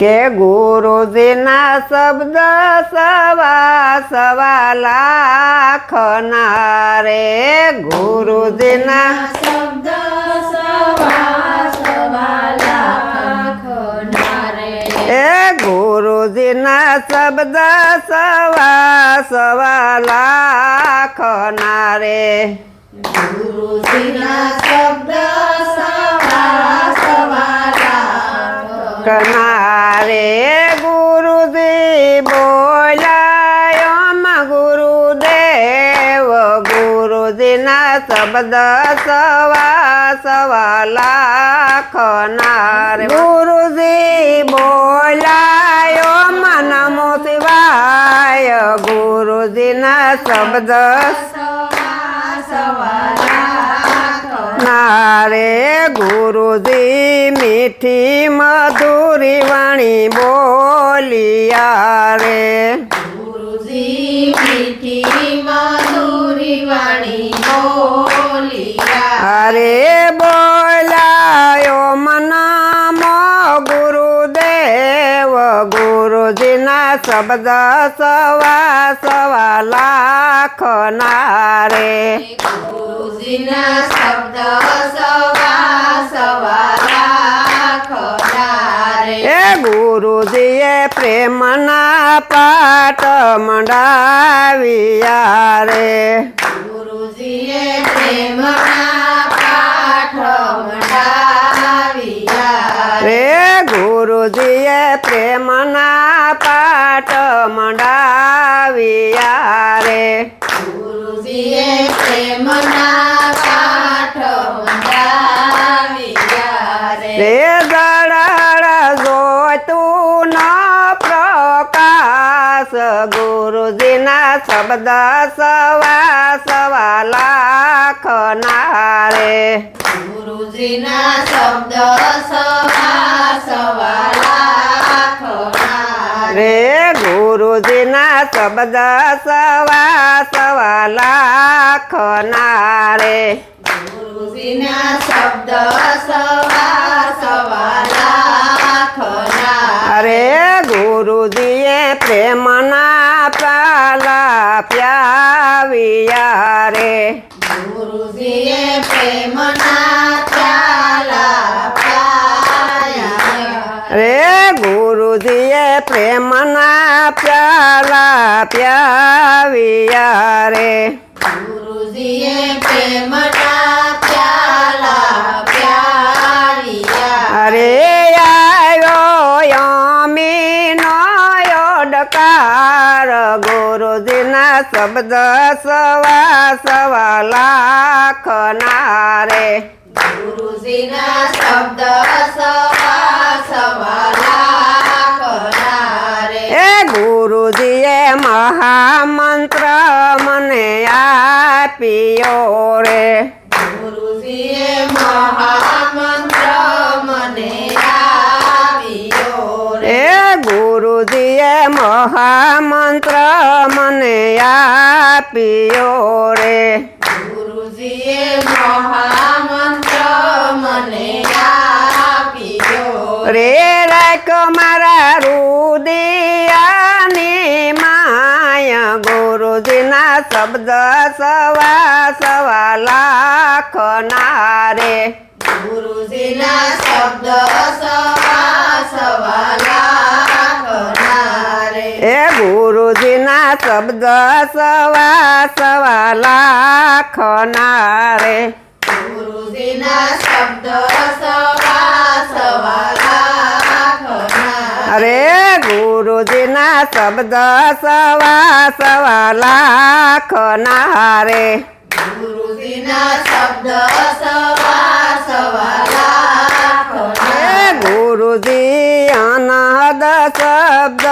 કે ગુરુજીના શબ્દ સવા સવા લાખના રે ગુરુજીના શબ્દ સવા સવા લાખના રે. એ ગુરુજીના શબ્દ સવા સવા લાખના રે ગુરુજીના શબ્દ સવા સવા લાખના કનારે ગુરુજી બોલાયમ ગુરુદેવ. ગુરુજીના શબ્દ સવા સવા લાખનાર ગુરુજી, બોલાયો નમો શિવાય. ગુરુજીના શબ્દ સવા સવા લાખના નારે ગુરુજી મીઠી મધુરી વાણી બોલિયા રે ગુરુજી મીઠી મધુરી વાણી બોલિયા અરે બોલાયો મનામો ગુરુદેવ. ગુરુજીના શબ્દ સવા સવા લાખના રે. ગુરુજીના શબ્દ સવા સવા લાખના રે એ ગુરુજીએ પ્રેમના પાઠ મંડાવ્યા રે. ગુરુજીએ પ્રેમના પાઠ મંડાવ્યા રે. ગુરુજીએ પ્રેમના પાઠ મંડાવ્યા રે. ગુરુજીએ પ્રેમના પાઠ મંડાવ્યા રે દળાળ જોતું ન પ્રકાશ ગુરુજીના શબ્દ સવા સવા લાખના રે ગુરુજીના શબ્દ સવા સવા લાખના રે ગુરુજીના શબ્દ સવા સવા લાખના રે ગુરુજીના શબ્દ સવા સવા લાખના અરે ગુરુજીએ પ્રેમના પ્યાલા પ્યાવિયા રે. ગુરુજીએ પ્રેમના પ્યાલા પ્યાયા રે. ગુરુજીએ પ્રેમના પ્યાલા પ્યાવિયા રે. ગુરુજીએ પ્રેમના પ્યાલા પ્યારિયા અરે આવ્યો યમીનો ડકાર. ગુરુજીના શબ્દ સવા સવા લાખના રે. ગુરુજીના શબ્દ સવા સવા લાખના મહામંત્ર મને આપ્યો રે. ગુરુજીએ મહામંત્ર મને આપ્યો રે. ગુરુજીએ મહામંત્ર મને આપ્યો રે. ગુરુજીએ મહામંત્ર મને આપ્યો રે. રાખ મારા રુદિયાની ગુરુજીના શબ્દ સવા સવા લાખના રે ગુરુજીના શબ્દ સવા સવા લાખ એ ગુરુજીના શબ્દ સવા સવા લાખના રે ગુરુજીના શબ્દ સવા લાખના અરે ગુરુજીના શબ્દ સવા સવા લાખના રે ગુરુજીના શબ્દ સવા સવા ગુરુજી અનાદ શબ્દ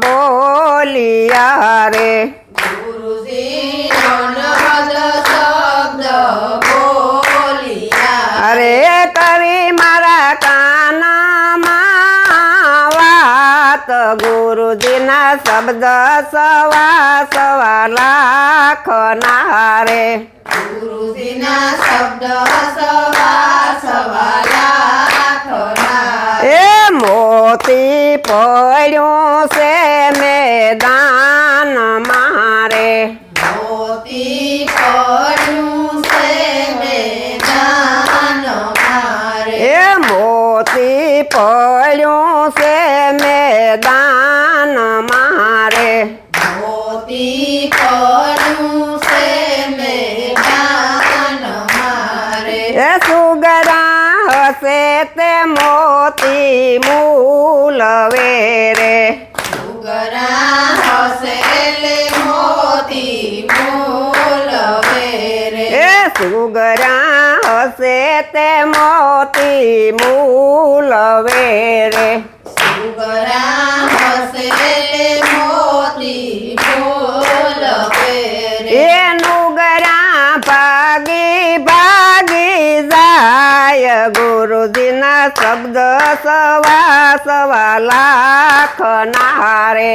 બોલિયા રે ગુરુજીના શબ્દ સવા સવા લાખના રે ગુરુજીના શબ્દ સવા સવા લાખના એ મોતી પડ્યું છે મેદાન સુગરા હશે તે મોતી મૂલવે રે. સુગરા હસેલે મોતી મૂલવે રે. એ સુગરા હશે તે મોતી મૂલવે રે. સુગરા હસેલે મોતી મૂલવે રે. એ નુગરા ભાગી ગુરુજીના શબ્દ સવા સવા લાખ નારે.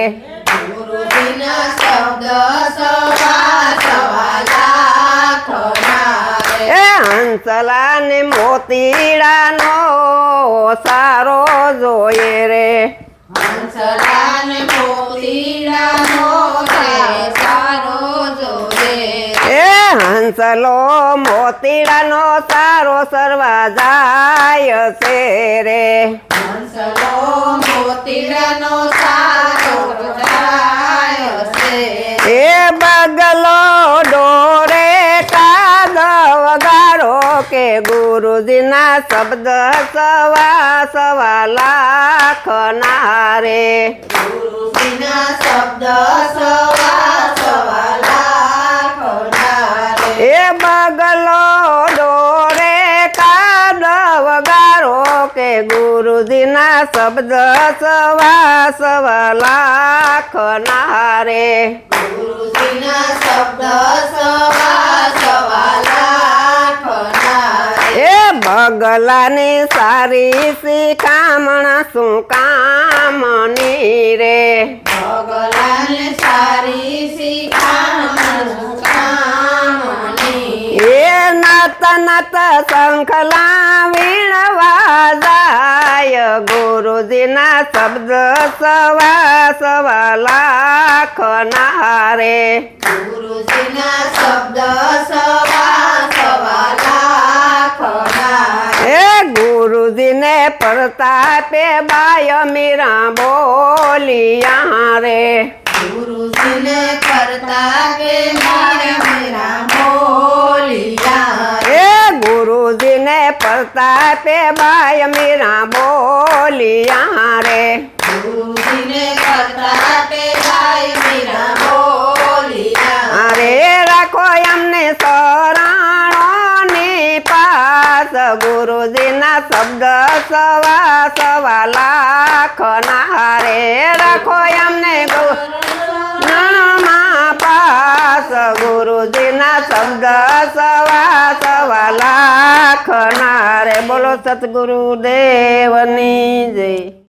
ગુરુજીના શબ્દ સવા સવા લાખ એ હંસલા ને મોતીડાનો સારો જોઈએ રે. હંસલાને મોતીડાનો છે સારો હંસલો મોતીડાનો સારો સરવા જાય છે રે. હંસલો મોતીડાનો સારો જાય છે એ બગલો ડોરે કાદવ ગારો કે ગુરુજીના શબ્દ સવા સવા લાખ નારે ગુરુજીના શબ્દ સવા સવા ગુરુજીના શબ્દ સવા સવા લાખ નારે. ગુરુજીના શબ્દ સવા સવા લાખ એ બગલાની સારી શિખામણ શું કામની રે ભગવાન સારી શીખામણ કામની એ નત શંખલા વીણવા જાય. ગુરુજીના શબ્દ સવા સવા લાખ નારે ગુરુજીના શબ્દ સવા સવા લાખ નારે ગુરુજીને પ્રતાપે બાય મીરા બોલિયા રે. ગુરુજીને કરતા કે પ્રતાપે બાય મીરા બોલિયા રે. કરતા અરે રાખો એમને શરણોની પાસ. ગુરુજીના શબ્દ સવા સવા લાખ ના રે. રાખો એમને પાસ. ગુરુજીના શબ્દ સવા સવા લાખ ના રે બોલો સતગુરુ દેવની જય.